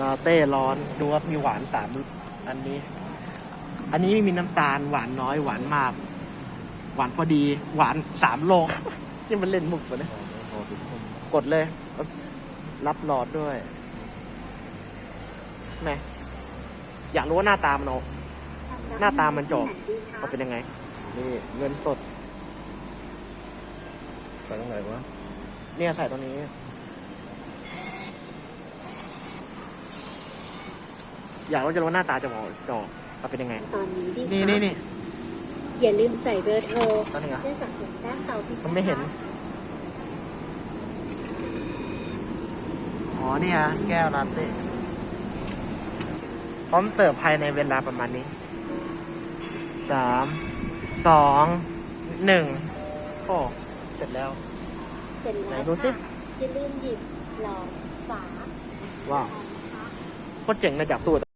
ลาเต้ร้อนดูว่ามีหวานสามอันนี้ อันนี้ไม่มีน้ำตาล หวานน้อย หวานมาก หวานพอดี หวานสามโลนี่มันเล่นมุกปะเนี่ยกดเลย รับหลอดด้วยแหม่อยากรู้ว่าหน้าตามันเอาหน้าตามันจบมันเป็นยังไง นี่เงินสด ใส่ตรงไหนวะเนี่ยใส่ตรงนี้ อยากรู้จะรู้ว่าหน้าตาจะมองจะออกมันเป็นยังไง ตอนนี้ดีนี่นี่นี่อย่าลืมใส่เบอร์โทรตอนนี้อะเพื่อสะสมแต้มเตาพิฆาตมันไม่เห็น อ๋อเนี่ยแก้วลาเต้พร้อมเสิร์ฟภายในเวลาประมาณนี้ สาม สอง หนึ่ง โอ้ เสร็จแล้ว เสร็จไหนแล้วดูสิ ค่ะอย่าลืมหยิบหลอดฝา ว้าวนะคะโคตรเจ๋งเลยจากตู้